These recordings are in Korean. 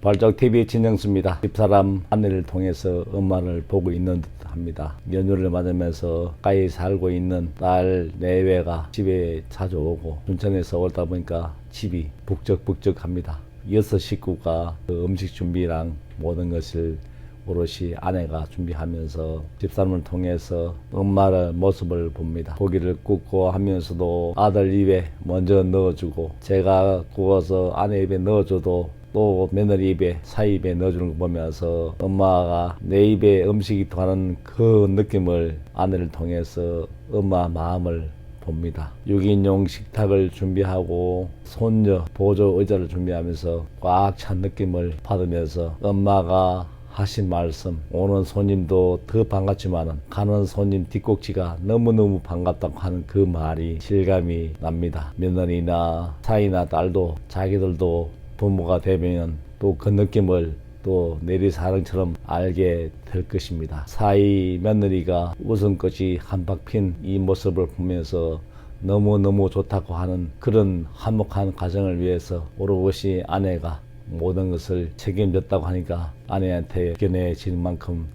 발작 TV 진정수입니다. 집사람 아내를 통해서 엄마를 보고 있는 듯 합니다. 연휴를 맞으면서 가까이 살고 있는 딸 내외가 집에 자주 오고 순천에서 오다 보니까 집이 북적북적합니다. 여섯 식구가 그 음식 준비랑 모든 것을 오롯이 아내가 준비하면서 집사람을 통해서 엄마의 모습을 봅니다. 고기를 굽고 하면서도 아들 입에 먼저 넣어주고 제가 구워서 아내 입에 넣어줘도 또 며느리 입에 사이 입에 넣어주는 거 보면서 엄마가 내 입에 음식이 통하는 그 느낌을 아내를 통해서 엄마 마음을 봅니다. 6인용 식탁을 준비하고 손녀 보조 의자를 준비하면서 꽉 찬 느낌을 받으면서 엄마가 하신 말씀 오는 손님도 더 반갑지만은 가는 손님 뒷꼭지가 너무너무 반갑다고 하는 그 말이 실감이 납니다. 며느리나 사이나 딸도 자기들도 부모가 되면 또 그 느낌을 또 내리사랑처럼 알게 될 것입니다. 사이 며느리가 웃음꽃이 한박 핀 이 모습을 보면서 너무너무 좋다고 하는 그런 화목한 가정을 위해서 오롯이 아내가 모든 것을 책임졌다고 하니까 아내한테 견해질 만큼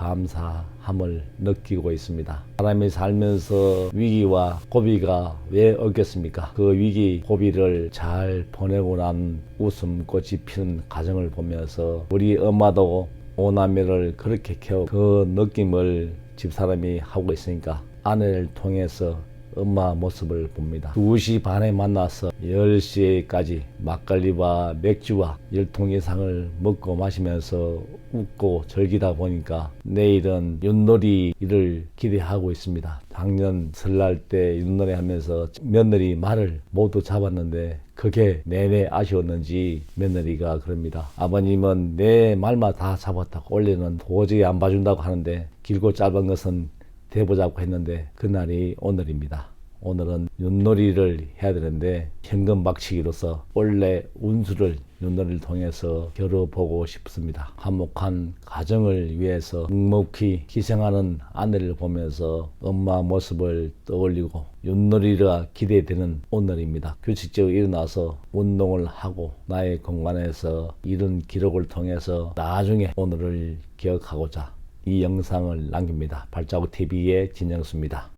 감사함을 느끼고 있습니다. 사람이 살면서 위기와 고비가 왜 없겠습니까? 그 위기, 고비를 잘 보내고 난 웃음꽃이 피는 가정을 보면서 우리 엄마도 오남매를 그렇게 키워 그 느낌을 집사람이 하고 있으니까 아내를 통해서 엄마 모습을 봅니다. 2시 반에 만나서 10시까지 막걸리와 맥주와 열통 이상을 먹고 마시면서 웃고 즐기다 보니까 내일은 윷놀이를 기대하고 있습니다. 작년 설날 때 윷놀이 하면서 며느리 말을 모두 잡았는데 그게 내내 아쉬웠는지 며느리가 그럽니다. 아버님은 내 말만 다 잡았다고 원래는 도저히 안 봐준다고 하는데 길고 짧은 것은 돼보자고 했는데 그날이 오늘입니다. 오늘은 윷놀이를 해야 되는데 현금 박치기로서 원래 운수를 윷놀이를 통해서 겨뤄보고 싶습니다. 화목한 가정을 위해서 묵묵히 희생하는 아내를 보면서 엄마 모습을 떠올리고 윷놀이가 기대되는 오늘입니다. 규칙적으로 일어나서 운동을 하고 나의 공간에서 이런 기록을 통해서 나중에 오늘을 기억하고자 이 영상을 남깁니다. 발자국 TV의 진영수입니다.